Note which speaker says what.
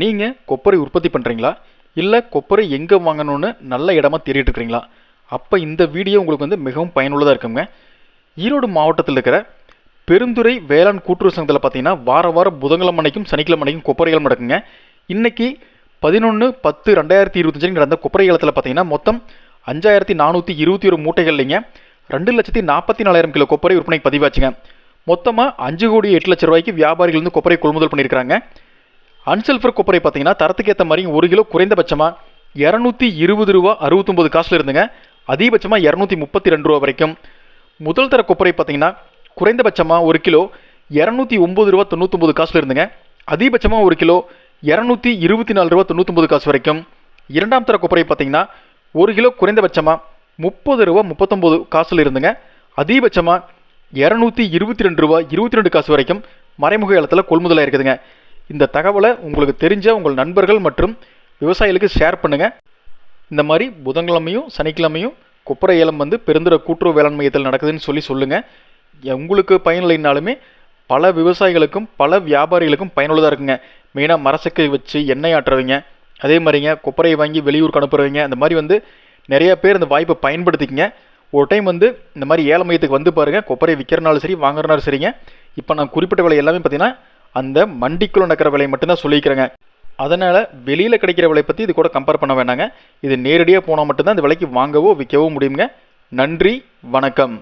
Speaker 1: நீங்கள் கொப்பரை உற்பத்தி பண்ணுறீங்களா இல்லை கொப்பரை எங்கே வாங்கணும்னு நல்ல இடமா தேடிட்டு இருக்கிறீங்களா? அப்போ இந்த வீடியோ உங்களுக்கு வந்து மிகவும் பயனுள்ளதாக இருக்குங்க. ஈரோடு மாவட்டத்தில் இருக்கிற பெருந்துறை வேளாண் கூட்டுறவு சங்கத்தில் பார்த்தீங்கன்னா வார வாரம் புதன்கிழமை அன்னைக்கும் சனிக்கிழமை அன்னைக்கும் கொப்பரைகள் நடக்குங்க. இன்றைக்கி பதினொன்று பத்து ரெண்டாயிரத்தி இருபத்தஞ்சு நடந்த கொப்பரை காலத்தில் பார்த்தீங்கன்னா மொத்தம் அஞ்சாயிரத்தி நானூற்றி இருபத்தி ஒரு மூட்டைகள்லைங்க ரெண்டு லட்சத்தி நாற்பத்தி நாலாயிரம் கிலோ கொப்பரை விற்பனை பதிவாச்சுங்க. மொத்தமாக அஞ்சு கோடி எட்டு லட்ச ரூபாய்க்கு வியாபாரிகள் வந்து கொப்பரை கொள்முதல் பண்ணியிருக்காங்க அன்சல்ஃபர் கொப்பரை பார்த்தீங்கன்னா தரத்துக்கு ஏற்ற மாதிரி ஒரு கிலோ குறைந்தபட்சமாக இரநூத்தி இருபது ரூபா அறுபத்தொம்பது காசில் இருந்துங்க. அதிகபட்சமாக இரநூத்தி முப்பத்தி ரெண்டு ரூபா வரைக்கும். முதல் தர கொப்பரை பார்த்தீங்கன்னா குறைந்தபட்சமாக ஒரு கிலோ இரநூத்தி ஒம்பது ரூபா தொண்ணூத்தொம்பது காசில் இருந்துங்க. அதிகபட்சமாக ஒரு கிலோ இரநூத்தி இருபத்தி நாலு ரூபா தொண்ணூத்தொம்பது காசு வரைக்கும். இரண்டாம் தர கொப்பரை பார்த்தீங்கன்னா ஒரு கிலோ குறைந்தபட்சமாக முப்பது ரூபா முப்பத்தொம்போது காசில் இருந்துங்க. அதிகபட்சமாக இரநூத்தி இருபத்தி ரெண்டு ரூபா இருபத்தி ரெண்டு காசு வரைக்கும் மறைமுக ஏலத்தில் கொள்முதலாக இருக்குதுங்க இந்த தகவலை உங்களுக்கு தெரிஞ்ச உங்கள் நண்பர்கள் மற்றும் விவசாயிகளுக்கு ஷேர் பண்ணுங்கள் இந்த மாதிரி புதன்கிழமையும் சனிக்கிழமையும் கொப்பரை ஏலம் வந்து பெருந்துற கூட்டுறவு வேளாண் மையத்தில் நடக்குதுன்னு சொல்லி சொல்லுங்கள் உங்களுக்கு பயனில்லைனாலுமே பல விவசாயிகளுக்கும் பல வியாபாரிகளுக்கும் பயனுள்ளதாக இருக்குங்க. மெயினாக மரசக்கை வச்சு எண்ணெய் ஆட்டுறவங்க அதே மாதிரிங்க கொப்பரையை வாங்கி வெளியூருக்கு அனுப்புறவங்க அந்த மாதிரி வந்து நிறையா பேர் இந்த வாய்ப்பை பயன்படுத்திக்கங்க. ஒரு டைம் வந்து இந்த மாதிரி ஏல மையத்துக்கு வந்து பாருங்கள் கொப்பரை விற்கிறனாலும் சரி வாங்குறனாலும் சரிங்க. இப்போ நான் குறிப்பிட்ட விலை எல்லாமே பார்த்தீங்கன்னா அந்த மண்டிக்குள்ள நடக்கிற விலை மட்டும்தான் சொல்லிக்கிறேங்க அதனால் வெளியில் கிடைக்கிற விலை பற்றி இது கூட கம்பேர் பண்ண வேண்டாங்க இது நேரடியாக போனால் மட்டும்தான் இந்த விலைக்கு வாங்கவோ விற்கவோ முடியுங்க. நன்றி வணக்கம்.